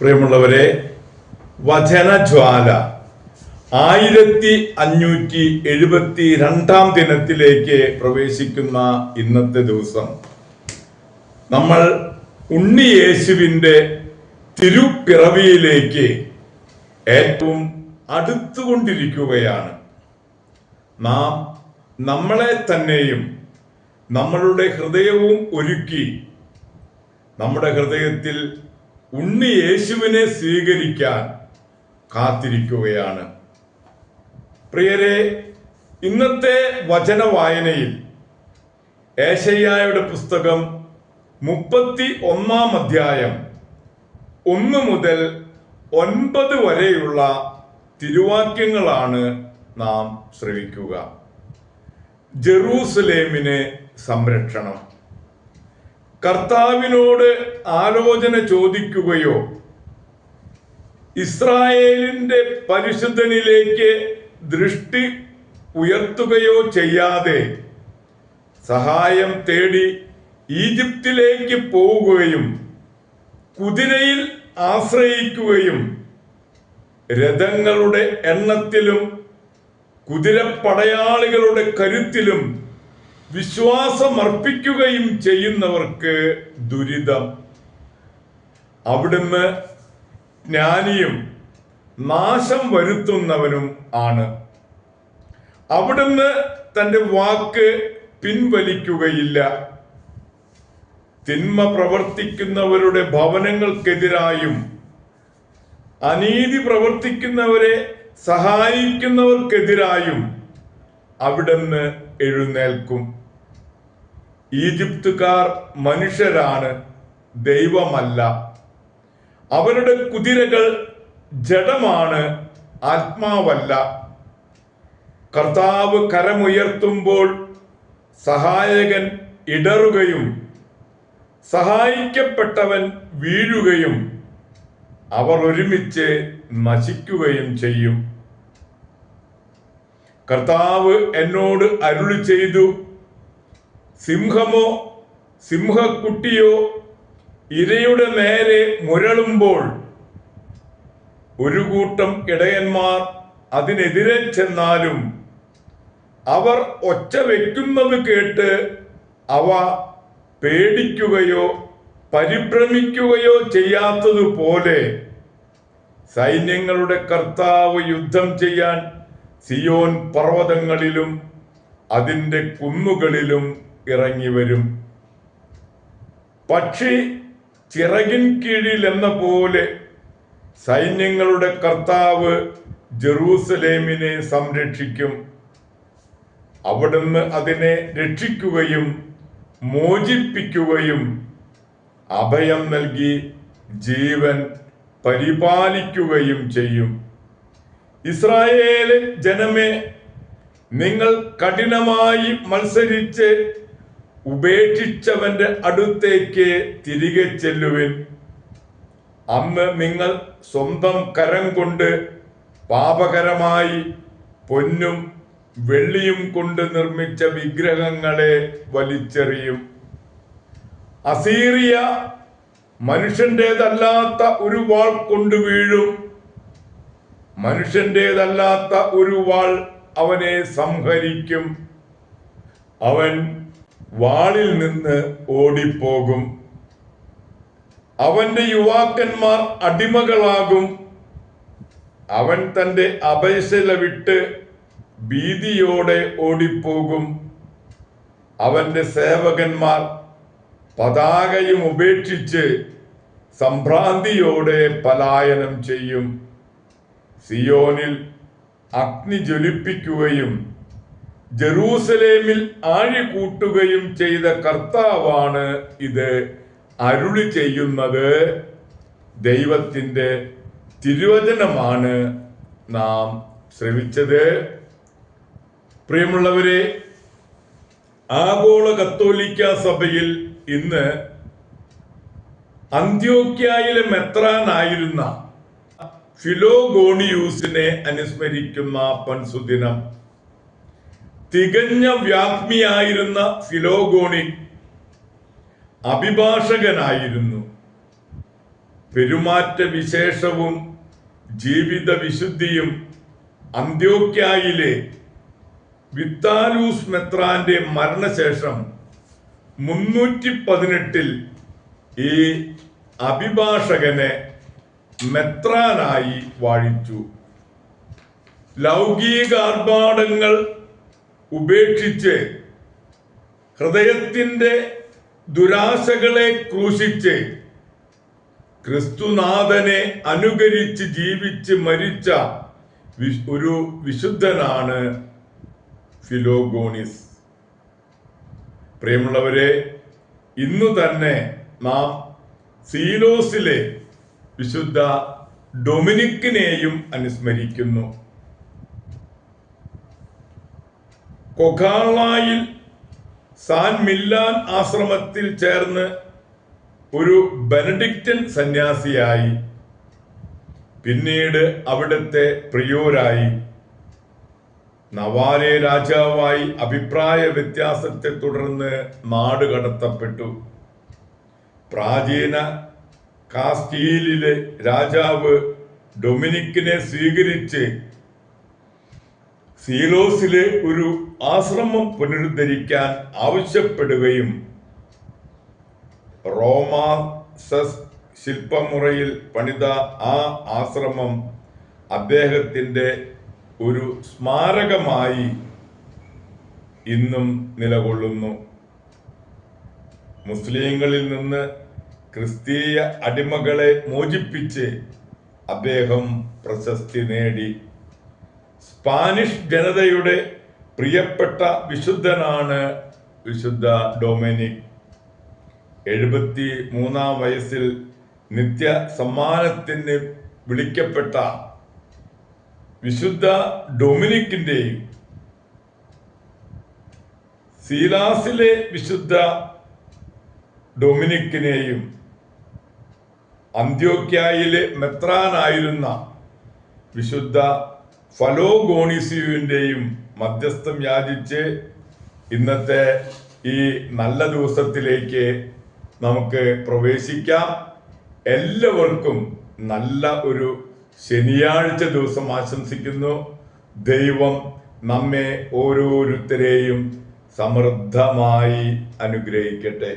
പ്രിയമുള്ളവരെ വചനജ്വാല ആയിരത്തി അഞ്ഞൂറ്റി എഴുപത്തി രണ്ടാം ദിനത്തിലേക്ക് പ്രവേശിക്കുന്ന ഇന്നത്തെ ദിവസം. നമ്മൾ ഉണ്ണി യേശുവിന്റെ തിരുപ്പിറവിയിലേക്ക് ഏറ്റവും അടുത്തുകൊണ്ടിരിക്കുകയാണ്. നാം നമ്മളെ തന്നെയും നമ്മളുടെ ഹൃദയവും ഒരുക്കി നമ്മുടെ ഹൃദയത്തിൽ ഉണ്ണി യേശുവിനെ സ്വീകരിക്കാൻ കാത്തിരിക്കുകയാണ്. പ്രിയരെ ഇന്നത്തെ വചന വായനയിൽ ഏശയ്യായുടെ പുസ്തകം മുപ്പത്തി ഒന്നാം അധ്യായം ഒന്ന് മുതൽ ഒൻപത് വരെയുള്ള തിരുവാക്യങ്ങളാണ് നാം ശ്രവിക്കുക. ജെറൂസലേമിന് സംരക്ഷണം. കർത്താവിനോട് ആലോചന ചോദിക്കുകയോ ഇസ്രായേലിന്റെ പരിശുദ്ധനിലേക്ക് ദൃഷ്ടി ഉയർത്തുകയോ ചെയ്യാതെ സഹായം തേടി ഈജിപ്തിലേക്ക് പോവുകയും കുതിരയിൽ ആശ്രയിക്കുകയും രഥങ്ങളുടെ എണ്ണത്തിലും കുതിരപ്പടയാളികളുടെ കരുത്തിലും വിശ്വാസമർപ്പിക്കുകയും ചെയ്യുന്നവർക്ക് ദുരിതം. അവിടുന്ന് ജ്ഞാനിയും നാശം വരുത്തുന്നവനും ആണ്. അവിടുന്ന് തന്റെ വാക്ക് പിൻവലിക്കുകയില്ല. തിന്മ പ്രവർത്തിക്കുന്നവരുടെ ഭവനങ്ങൾക്കെതിരായും അനീതി പ്രവർത്തിക്കുന്നവരെ സഹായിക്കുന്നവർക്കെതിരായും അവിടുന്ന് എഴുന്നേൽക്കും. ഈജിപ്തുകാർ മനുഷ്യരാണ് ദൈവമല്ല. അവരുടെ കുതിരകൾ ജഡമാണ് ആത്മാവല്ല. കർത്താവ് കരമുയർത്തുമ്പോൾ സഹായകൻ ഇടറുകയും സഹായിക്കപ്പെട്ടവൻ വീഴുകയും അവർ ഒരുമിച്ച് നശിക്കുകയും ചെയ്യും. കർത്താവ് എന്നോട് അരുളി ചെയ്തു സിംഹമോ സിംഹക്കുട്ടിയോ ഇരയുടെ നേരെ മുരളുമ്പോൾ ഒരു കൂട്ടം ഇടയന്മാർ അതിനെതിരെ ചെന്നാലും അവർ ഒച്ച വയ്ക്കുന്നത് കേട്ട് അവ പേടിക്കുകയോ പരിഭ്രമിക്കുകയോ ചെയ്യാത്തതുപോലെ സൈന്യങ്ങളുടെ കർത്താവ് യുദ്ധം ചെയ്യാൻ സിയോൻ പർവതങ്ങളിലും അതിന്റെ കുന്നുകളിലും ഇറങ്ങി വരും. പക്ഷി ചിറകിൻ കീഴിൽ എന്ന പോലെ സൈന്യങ്ങളുടെ കർത്താവ് ജെറൂസലേമിനെ സംരക്ഷിക്കും. അവിടുന്ന് അതിനെ രക്ഷിക്കുകയും മോചിപ്പിക്കുകയും അഭയം നൽകി ജീവൻ പരിപാലിക്കുകയും ചെയ്യും. ഇസ്രായേൽ ജനമേ നിങ്ങൾ കഠിനമായി മത്സരിച്ച് ഉപേക്ഷിച്ചവന്റെ അടുത്തേക്ക് തിരികെ ചെല്ലുവിൻ. അന്ന് നിങ്ങൾ സ്വന്തം കരം കൊണ്ട് പാപകരമായി പൊന്നും വെള്ളിയും കൊണ്ട് നിർമ്മിച്ച വിഗ്രഹങ്ങളെ വലിച്ചെറിയും. അസീറിയ മനുഷ്യന്റെതല്ലാത്ത ഒരു വാൾ കൊണ്ടു വീഴും. മനുഷ്യന്റെതല്ലാത്ത ഒരു വാൾ അവനെ സംഹരിക്കും. അവൻ വാളിൽ നിന്ന് ഓടിപ്പോകും. അവന്റെ യുവാക്കന്മാർ അടിമകളാകും. അവൻ തന്റെ അപേക്ഷല വിട്ട് ഭീതിയോടെ ഓടിപ്പോകും. അവന്റെ സേവകന്മാർ പതാകയും ഉപേക്ഷിച്ച് സംഭ്രാന്തിയോടെ പലായനം ചെയ്യും. സിയോനിൽ അഗ്നി ജ്വലിപ്പിക്കുകയും ജെറൂസലേമിൽ ആഴി കൂട്ടുകയും ചെയ്ത കർത്താവാണ് ഇത് അരുളി ചെയ്യുന്നത്. ദൈവത്തിന്റെ തിരുവചനമാണ് നാം ശ്രമിച്ചത് പ്രിയമുള്ളവരെ ആഗോള കത്തോലിക്ക സഭയിൽ ഇന്ന് അന്ത്യോക്യായിലെ മെത്രാനായിരുന്ന ഫിലോഗോണിയൂസിനെ അനുസ്മരിക്കുന്ന പൻസുദിനം തികഞ്ഞ വ്യാപ്മിയായിരുന്ന ഫിലോഗോണി അഭിഭാഷകനായിരുന്നു. പെരുമാറ്റ വിശേഷവും ജീവിത വിശുദ്ധിയും അന്ത്യോക്യായിലെ വിത്താലൂസ് മെത്രാന്റെ മരണശേഷം മുന്നൂറ്റി പതിനെട്ടിൽ ഈ അഭിഭാഷകനെ മെത്രാനായി വാഴിച്ചു. ലൗകികാർഭാടങ്ങൾ ഉപേക്ഷിച്ച് ഹൃദയത്തിന്റെ ദുരാശകളെ ക്രൂശിച്ച് ക്രിസ്തുനാഥനെ അനുകരിച്ച് ജീവിച്ച് മരിച്ച ഒരു വിശുദ്ധനാണ് ഫിലോഗോണിസ്. പ്രിയമുള്ളവരെ ഇന്നു തന്നെ നാം സീലോസിലെ വിശുദ്ധ ഡൊമിനിക്കിനെയും അനുസ്മരിക്കുന്നു. കൊഖാളായിൽ സാൻ മില്ലാൻ ആശ്രമത്തിൽ ചേർന്ന് ഒരു ബെനഡിക്റ്റൻ സന്യാസിയായി. പിന്നീട് അവിടുത്തെ പ്രിയോരായി. നവാലെ രാജാവായി അഭിപ്രായ വ്യത്യാസത്തെ തുടർന്ന് നാട് കടത്തപ്പെട്ടു. പ്രാചീന കാസ്റ്റീലിലെ രാജാവ് ഡൊമിനിക്കിനെ സ്വീകരിച്ച് സീലോസിലെ ഒരു ആശ്രമം പുനരുദ്ധരിക്കാൻ ആവശ്യപ്പെടുകയും റോമാസസ് ശില്പമുറയിൽ പണിത ആ ആശ്രമം അദ്ദേഹത്തിന്റെ ഒരു സ്മാരകമായി ഇന്നും നിലകൊള്ളുന്നു. മുസ്ലിങ്ങളിൽ നിന്ന് ക്രിസ്തീയ അടിമകളെ മോചിപ്പിച്ച് അദ്ദേഹം പ്രശസ്തി നേടി. സ്പാനിഷ് ജനതയുടെ പ്രിയപ്പെട്ട വിശുദ്ധനാണ് വിശുദ്ധ ഡൊമിനിക്. എഴുപത്തി മൂന്നാം വയസ്സിൽ നിത്യ സമ്മാനത്തിന് വിളിക്കപ്പെട്ട വിശുദ്ധ ഡൊമിനിക്കിന്റെയും സീലാസിലെ വിശുദ്ധ ഡൊമിനിക്കിനെയും അന്ത്യോക്യായിലെ മെത്രാനായിരുന്ന വിശുദ്ധ ഫലോഗോണിസിയുവിന്റെയും മധ്യസ്ഥം യാചിച്ച് ഇന്നത്തെ ഈ നല്ല ദിവസത്തിലേക്ക് നമുക്ക് പ്രവേശിക്കാം. എല്ലാവർക്കും നല്ല ഒരു ശനിയാഴ്ച ദിവസം ആശംസിക്കുന്നു. ദൈവം നമ്മെ ഓരോരുത്തരെയും സമൃദ്ധമായി അനുഗ്രഹിക്കട്ടെ.